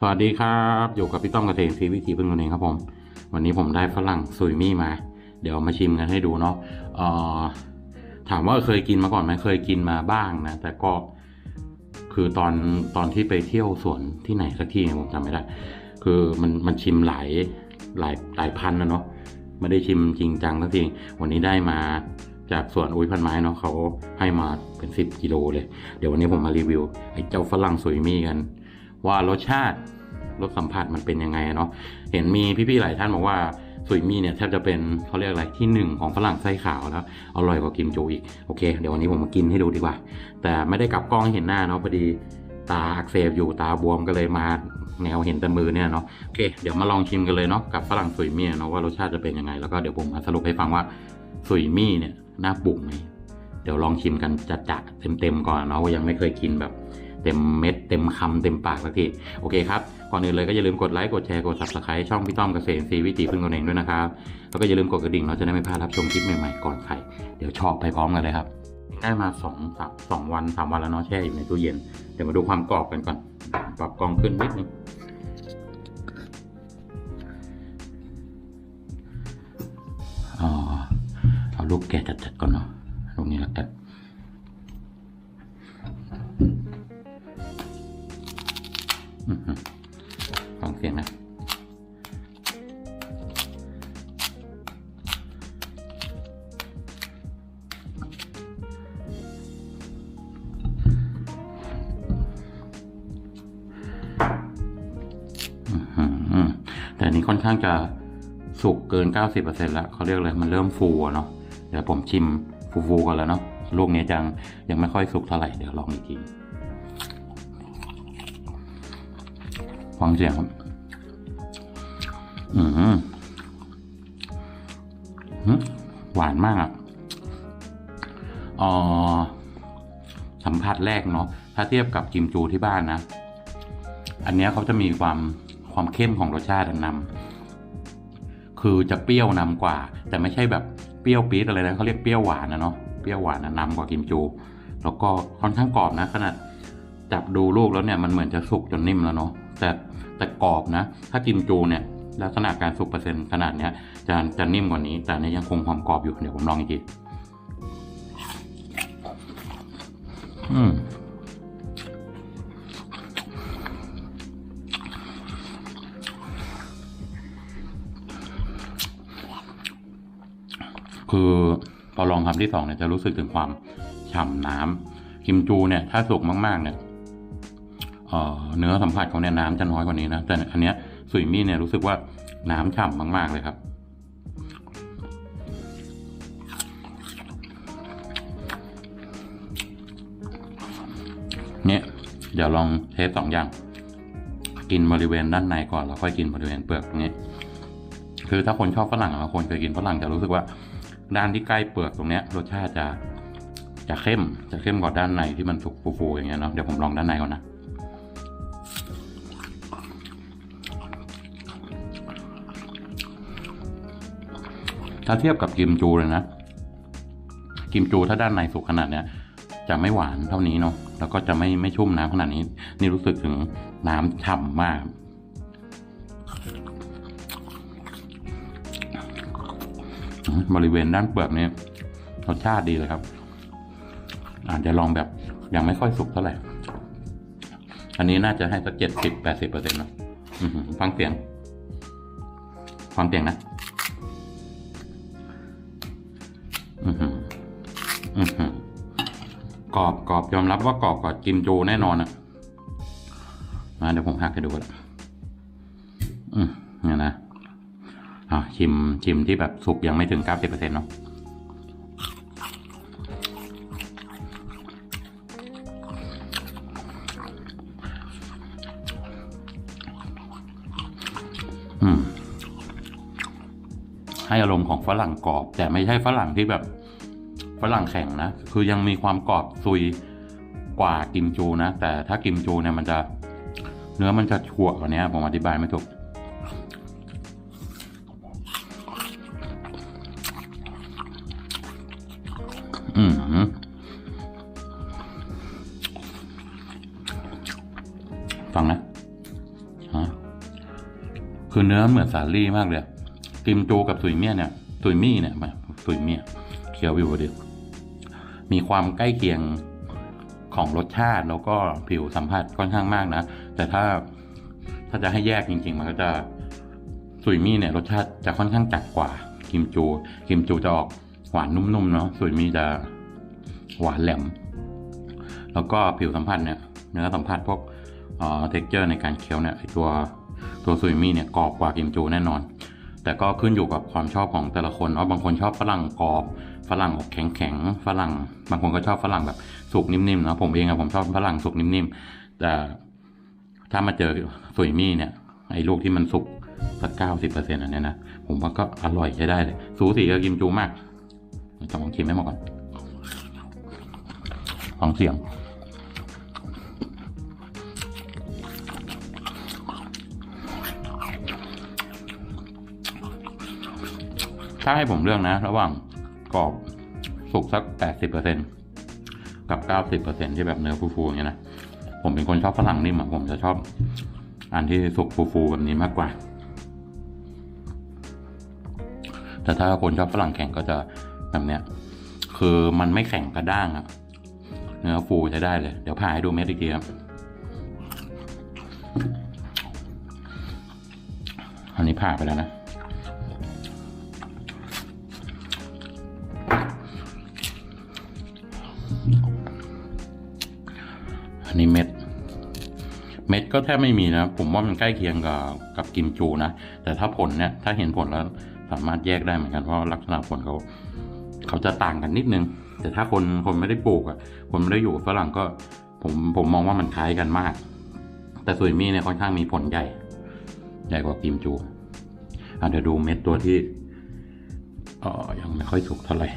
สวัสดีครับ อยู่กับพี่ต้อมกระเทงทีวิธีพึ่งตัวเองครับผม วันนี้ผมได้ฝรั่งซุยมี่มา เดี๋ยวมาชิมกันให้ดูเนาะเอ่อถามว่าเคยกินมาก่อนไหมเคยกินมาบ้างนะ แต่ก็คือตอนตอนที่ไปเที่ยวสวนที่ไหนสักที่เนี่ยผมจำไม่ได้ คือมันมันชิมหลายหลายหลายพันนะเนาะไม่ได้ชิมจริงจังสักทีวันนี้ได้มาจากสวนอุ้ยพันไม้เนาะเขาให้มาเป็นสิบกิโลเลย เดี๋ยววันนี้ผมมารีวิวไอ้เจ้าฝรั่งซุยมี่กัน ว่ารสชาติรสสัมผัสมันเป็นยังไงเนาะเห็นมีพี่ๆหลายท่านบอกว่าสุยมี่เนี่ยแทบจะเป็นเขาเรียกอะไรที่หนึ่งของฝรั่งไส้ขาวแล้วอร่อยกว่ากิมจูอีกโอเค เดี๋ยววันนี้ผมมากินให้ดูดีกว่า แต่ไม่ได้กลับกล้องให้เห็นหน้าเนาะพอดีตาอักเสบอยู่ตาบวมก็เลยมาแนวเห็นแต่มือเนี่ยเนาะโอเคเดี๋ยวมาลองชิมกันเลยเนาะกับฝรั่งสุยมี่เนาะว่ารสชาติจะเป็นยังไง แล้วก็เดี๋ยวผมมาสรุปให้ฟังว่าสุยมี่เนี่ยน่าปรุงไหมเดี๋ยวลองชิมกันจัดๆเต็มๆก่อนเนาะว่ายังไม่เคยกินแบบ ต็มเม็ดเต็มคำเต็มปากสักทีโอเคครับก่อนอื่นเลยก็อย่าลืมกดไลค์กดแชร์กด subscribe ช่องพี่ต้อมเกษตรซีวิถีพึ่งตนเองด้วยนะครับแล้วก็อย่าลืมกดกระดิ่งเราจะได้ไม่พลาดรับชมคลิปใหม่ๆก่อนใครเดี๋ยวชอบไปพร้อมกันเลยครับได้มาสองสามสองวันสามวันแล้วเนาะแช่อยู่ในตู้เย็นเดี๋ยวมาดูความกรอบกันก่อนปรับกองขึ้นนิดนึงอ๋อเอาลูกแกะจัดๆก่อนเนาะ อแต่อันนี้ค่อนข้างจะสุกเกิน 90%แล้วเขาเรียกอะไรมันเริ่มฟูเนาะเดี๋ยวผมชิมฟูๆก่อนแล้วเนาะลูกนี้ยังยังไม่ค่อยสุกเท่าไหร่เดี๋ยวลองอีกทีฟังเสียงครับอืมหืมหวานมากอะอ่อสัมผัสแรกเนาะถ้าเทียบกับกิมจูที่บ้านนะ อันนี้เขาจะมีความ ความเข้มของรสชาตินำคือจะเปรี้ยวนำกว่า แต่ไม่ใช่แบบเปรี้ยวปี๊ดอะไรนะเขาเรียกเปรี้ยวหวานนะเนาะเปรี้ยวหวานนะนำกว่ากิมจู แล้วก็ค่อนข้างกรอบนะขนาดจับดูลูกแล้วเนี่ยมันเหมือนจะสุกจนนิ่มแล้วเนาะแต่แต่กรอบนะ ถ้ากิมจูเนี่ยลักษณะการสุกเปอร์เซ็นต์ขนาดเนี้ยจะจะนิ่มกว่านี้ แต่นนี้ยังคงความกรอบอยู่เดี๋ยวผมลองอีกทีอืม คือพอลองคำที่สองเนี่ยจะรู้สึกถึงความฉ่ำน้ำกิมจูเนี่ยถ้าสุกมากๆเนี่ยเเนื้อสัมผัสของเนี่ยน้ำจะน้อยกว่านี้นะแต่อันเนี้ยสุยมี่เนี่ยรู้สึกว่าน้ำฉ่ำมาก ๆ เลยครับ เนี่ยเดี๋ยวลองเทสสองอย่าง กินบริเวณด้านในก่อนแล้วค่อยกินบริเวณเปลือกตรงนี้ คือถ้าคนชอบฝรั่งบางคนเคยกินฝรั่งจะรู้สึกว่า ด้านที่ใกล้เปลือกตรงเนี้ยรสชาติจะจะเข้มจะเข้มกว่าด้านในที่มันสุกฟูๆอย่างเงี้ยเนาะเดี๋ยวผมลองด้านในก่อนนะถ้าเทียบกับกิมจูเลยนะกิมจูถ้าด้านในสุกขนาดเนี้ยจะไม่หวานเท่านี้เนาะแล้วก็จะไม่ไม่ชุ่มน้ำขนาดนี้ นี่รู้สึกถึงน้ำฉ่ำมาก บริเวณด้านเปลือกนี่รสชาติดีเลยครับ อาจจะลองแบบยังไม่ค่อยสุกเท่าไหร่ อันนี้น่าจะให้สักเจ็ดสิบแปดสิบเปอร์เซ็นต์นะอื้อหือฟังเสียง ฟังเสียงนะอือหืออือหือกรอบกรอบยอมรับว่ากรอบกว่ากิมจูแน่นอนอะมาเดี๋ยวผมหักให้ดูกันอืมเนี่ยนะ อ่าชิมชิมที่แบบสุกยังไม่ถึงเก้าสิบเปอร์เซ็นต์เนาะอืมให้อารมณ์ของฝรั่งกรอบ แต่ไม่ใช่ฝรั่งที่แบบฝรั่งแข็งนะ คือยังมีความกรอบซุยกว่ากิมจูนะ แต่ถ้ากิมจูเนี่ยมันจะ เนื้อมันจะชั่วกว่านี้ผมอธิบายไม่ถูก คือเนื้อเหมือนสาลี่มากเลยกิมจูกับสุยเมี่ยเนี่ยสุยมี่เนี่ยมาสุยเมี่ยเคี้ยววิวดิมีความใกล้เคียงของรสชาติแล้วก็ผิวสัมผัสค่อนข้างมากนะ แต่ถ้าถ้าจะให้แยกจริง ๆ มันก็จะสุยมี่เนี่ย รสชาติจะค่อนข้างจัดกว่ากิมจูกิมจูจะออกหวานนุ่มๆเนาะสุยมี่จะหวานแหลม แล้วก็ผิวสัมผัสเนี่ยเนื้อสัมผัสพวกเอ่อเท็กเจอร์ในการเคี้ยวเนี่ยไอตัว ตัวซุยมี่เนี่ยกรอบกว่ากิมจูแน่นอน แต่ก็ขึ้นอยู่กับความชอบของแต่ละคนเนาะบางคนชอบฝรั่งกรอบฝรั่งออกแข็งๆฝรั่ง บางคนก็ชอบฝรั่งแบบสุกนิ่มๆเนาะผมเองอะผมชอบฝรั่งสุกนิ่มๆแต่ถ้ามาเจอซุยมี่เนี่ยไอ้ลูกที่มันสุกสักเก้าสิบเปอร์เซ็นต์อันเนี้ยนะผมว่าก็อร่อยใช้ได้เลยสูสีกับกิมจูมากจะลองชิมให้หมดก่อนฟังเสียง ถ้าให้ผมเลือกนะ ระหว่างกรอบสุกสักแปดสิบเปอร์เซ็นกับเก้าสิบเปอร์เซ็นที่แบบเนื้อฟูๆอย่างเงี้ยนะ ผมเป็นคนชอบฝรั่งนิ่มอะผมจะชอบ อันที่สุกฟูๆแบบนี้มากกว่า แต่ถ้าคนชอบฝรั่งแข็งก็จะแบบเนี้ย คือมันไม่แข็งกระด้างอะเนื้อฟูใช้ได้เลย เดี๋ยวผ่าให้ดูเม็ดอีกทีครับ อันนี้ผ่าไปแล้วนะ นนี้เม็ด เม็ดก็แทบไม่มีนะ ผมว่ามันใกล้เคียงกับกับกิมจูนะ แต่ถ้าผลเนี่ย ถ้าเห็นผลแล้วสามารถแยกได้เหมือนกันเพราะลักษณะผลเขาเขาจะต่างกันนิดนึง แต่ถ้าคนคนไม่ได้ปลูกอะ คนไม่ได้อยู่ฝรั่งก็ผมผมมองว่ามันคล้ายกันมาก แต่สุยมี่เนี่ยค่อนข้างมีผลใหญ่ ใหญ่กว่ากิมจูอะเดี๋ยวดูเม็ดตัวที่เออยังไม่ค่อยสุกเท่าไหร่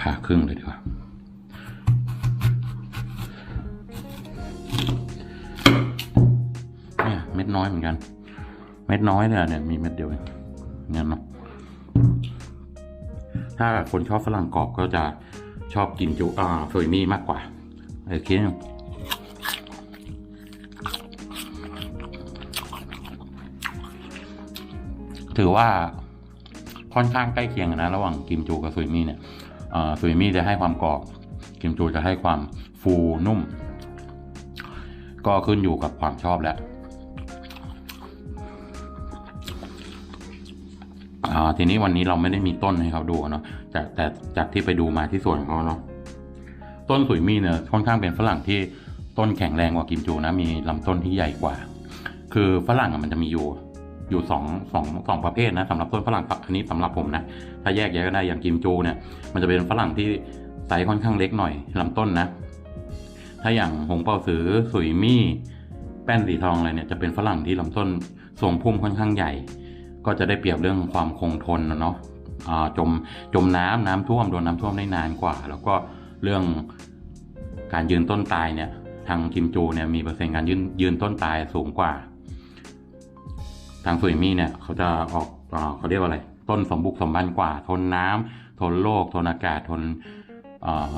ผ่าครึ่งเลยดีกว่า น้อยเหมือนกัน เม็ดน้อยเนี่ยเนี่ยมีเม็ดเดียวเองเนี่ยเนาะถ้าคนชอบฝรั่งกรอบก็จะชอบกินจูอ่าโซยมี่มากกว่าโอเคถือว่าค่อนข้างใกล้เคียงนะระหว่างกิมจูกับซุยมี่เนี่ยอ่อซุยมี่จะให้ความกรอบกิมจูจะให้ความฟูนุ่ม ก็ขึ้นอยู่กับความชอบแหละ ทีนี้วันนี้เราไม่ได้มีต้นให้เขาดูเนาะจากแต่จากที่ไปดูมาที่สวนเขาเนาะต้นสุยมี่เนี่ยค่อนข้างเป็นฝรั่งที่ต้นแข็งแรงกว่ากิมจูนะมีลำต้นที่ใหญ่กว่า คือฝรั่งมันจะมีอยู่อยู่สองสองสองประเภทนะสำหรับต้นฝรั่งอันนี้สำหรับผมนะถ้าแยกแยะก็ได้อย่างกิมจูเนี่ยมันจะเป็นฝรั่งที่ไซส์ค่อนข้างเล็กหน่อยลำต้นนะ ถ้าอย่างหงเป่าสือสุยมี่ แป้นสีทองอะไรเนี่ยจะเป็นฝรั่งที่ลำต้นทรงพุ่มค่อนข้างใหญ่ ก็จะได้เปรียบเรื่องความคงทนนะเนาะจมจมน้ำน้ำท่วมโดนน้ำท่วมได้นานกว่า แล้วก็เรื่องการยืนต้นตายเนี่ยทางกิมจูเนี่ยมีเปอร์เซ็นต์การยืนยืนต้นตายสูงกว่า ทางสุยมี่เนี่ยเขาจะออกอเขาเรียกว่าอะไร ต้นสมบุกสมบันกว่า ทนน้ำทนโรคทนอากาศทน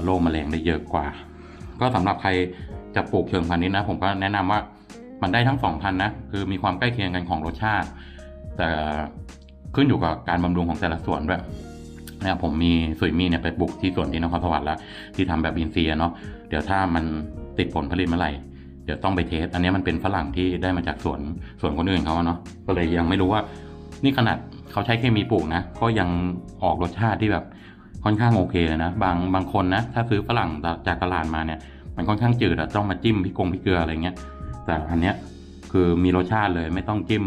โรคแมลงได้เยอะกว่า ก็สำหรับใครจะปลูกเชิงพาณิชย์นี้นะ ผมก็แนะนำว่ามันได้ทั้งสองพันธุ์นะคือมีความใกล้เคียงกันของรสชาติ แต่ขึ้นอยู่กับการบำรุงของแต่ละส่วนด้วยนะครับผมมีสุยมีเนี่ยไปปลูกที่สวนที่นครสวรรค์แล้วที่ทำแบบอินทรียเนาะเดี๋ยวถ้ามันติดผลผลิตเมื่อไหร่เดี๋ยวต้องไปเทส อันนี้มันเป็นฝรั่งที่ได้มาจากสวนสวนคนอื่นเขาเนาะก็เลยยังไม่รู้ว่า นี่ขนาดเขาใช้เคมีปลูกนะก็ยังออกรสชาติที่แบบค่อนข้างโอเคเลยนะบางบางคนนะถ้าซื้อฝรั่งจากตลาดมาเนี่ยมันค่อนข้างจืดอะต้องมาจิ้มพริกกงพริกเกลืออะไรเงี้ยแต่อันเนี้ยคือมีรสชาติเลยไม่ต้องจิ้ม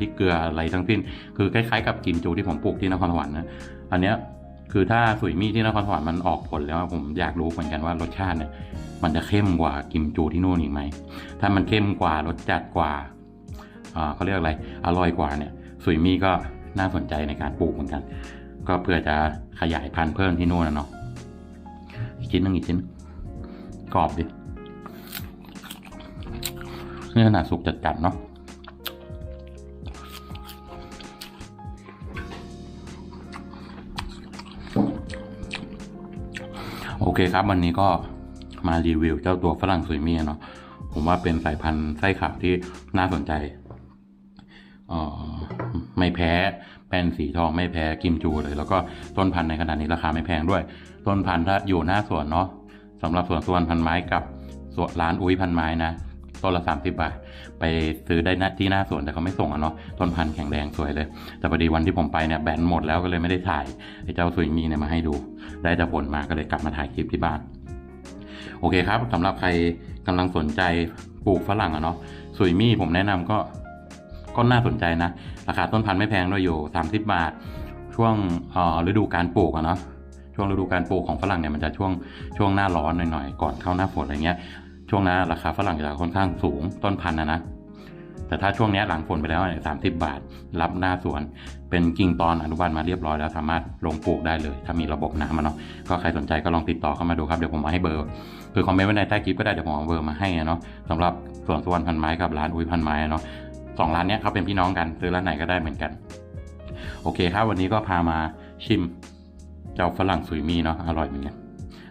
พริกเกลืออะไรทั้งสิ้น คือคล้ายๆกับกิมจูที่ผมปลูกที่นครสวรรค์นะอันเนี้ยคือถ้าสุยมี่ที่นครสวรรค์มันออกผลแล้วผมอยากรู้เหมือนกันว่ารสชาติเนี่ยมันจะเข้มกว่ากิมจูที่นู่นอีกไหม ถ้ามันเข้มกว่ารสจัดกว่าอ่าเขาเรียกอะไร อร่อยกว่าเนี่ยสุยมี่ก็น่าสนใจในการปลูกเหมือนกัน ก็เพื่อจะขยายพันธุ์เพิ่มที่นู่นนะเนาะ อีกชิ้นหนึงอีกชิ้น กรอบดินี่ขนาดสุกจัดๆเนาะ อเคครับ วันนี้ก็มารีวิวเจ้าตัวฝรั่งสุยเมียเนาะผมว่าเป็นสายพันธุ์ไส้ขาวที่น่าสนใจออไม่แพ้แป้นสีทองไม่แพ้กิมจูเลย แล้วก็ต้นพันธุ์ในขนาดนี้ราคาไม่แพงด้วย ต้นพันธุ์ถ้าอยู่หน้าสวนเนาะสำหรับสวนสวนพันไม้กับสวนร้านอุ้ยพันไม้นะ ต้นละสามสิบบาท ไปซื้อได้หน้าที่หน้าสวนแต่เขาไม่ส่งอะเนาะต้นพันธุ์แข็งแรงสวยเลย แต่พอดีวันที่ผมไปเนี่ยแบนหมดแล้วก็เลยไม่ได้ถ่ายไอ้เจ้าสุยมีเนี่ยมาให้ดู ได้แต่ผลมาก็เลยกลับมาถ่ายคลิปที่บ้าน โอเคครับสำหรับใครกำลังสนใจปลูกฝรั่งอะเนาะสุยมี่ผมแนะนำก็ก็น่าสนใจนะ ราคาต้นพันธุ์ไม่แพงด้วยอยู่ 30 บาท ช่วงฤดูการปลูกอะเนาะช่วงฤดูการปลูกของฝรั่งเนี่ยมันจะช่วงช่วงหน้าร้อนหน่อยๆ ก่อนเข้าหน้าฝนอะไรเงี้ย ช่วงนั้นราคาฝรั่งจะค่อนข้างสูงต้นพันนะนะ แต่ถ้าช่วงนี้หลังฝนไปแล้วสามสิบาท รับหน้าสวน เป็นกิ่งตอนอนุบาลมาเรียบร้อยแล้วสามารถลงปลูกได้เลย ถ้ามีระบบน้ำมาเนาะก็ใครสนใจก็ลองติดต่อเข้ามาดูครับเดี๋ยวผมมาให้เบอร์คือคอมเมนต์ไว้ในใต้คลิปก็ได้เดี๋ยวผมเอาเบอร์มาให้เนาะสำหรับสวนสวนพันไม้กับร้านอุ้ยพันไม้เนาะสองร้านเนี้ยเขาเป็นพี่น้องกันซื้อร้านไหนก็ได้เหมือนกัน โอเคครับวันนี้ก็พามาชิมเจ้าฝรั่งสุยมีเนาะอร่อยเหมือนกัน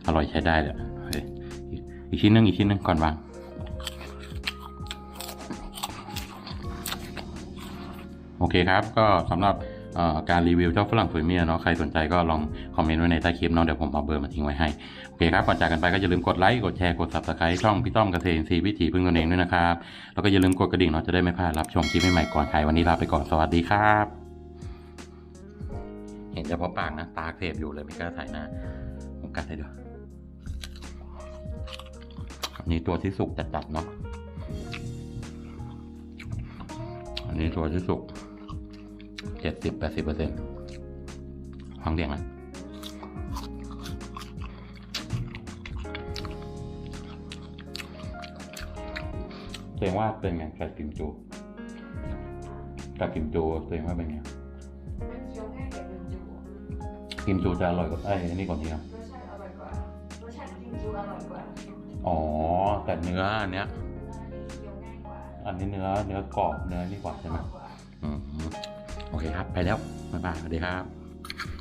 อร่อยใช้ได้เลยเฮ้ย อีกชิ้นหนึงอีกชิ้นหนึงก่อนวางโอเคครับ ก็สำหรับการรีวิวเจ้าฝรั่งสวยเมียเนาะใครสนใจก็ลองคอมเมนต์ไว้ในใต้คลิปเนาะเดี๋ยวผมเอาเบอร์มาทิ้งไว้ให้ โอเคครับก่อนจากกันไปก็อย่าลืมกดไลค์กดแชร์กด subscribe ช่องพี่ต้อมเกษตรอินทรีวิถีพึ่งตนเองด้วยนะครับ แล้วก็อย่าลืมกดกระดิ่งเนาะจะได้ไม่พลาดรับชมคลิปใหม่ๆก่อนใครวันนี้ลาไปก่อนสวัสดีครับ เห็นเฉพาะปากนะตาเคลบอยู่เลยไม่กล้าถ่ายหน้าผมกัดให้ดู นนี้ตัวที่สุกจัดๆเนาะ อันนี้ตัวที่สุกเจ็ดสิบแปดสิบเปอร์เซ็นต์ฟังเสียงนะตัวเองว่าเป็นไงกับกิมจูกับกิมจูตัวเองว่าเป็นไงมันเคี้ยวง่ายกว่ากิมจูกิมจูจะอร่อยกว่าไอ้ยนี่ก่อนดีครับรสชาติอร่อยกว่ อ๋อ แต่เนื้ออันเนี้ยอันนี้เคี้ยวง่ายกว่าอันนี้เนื้อเนื้อกรอบเนื้อนี่กว่าใช่ไหมกว่าอืมโอเคครับ ไปแล้ว บ๊ายบายสวัสดีครับ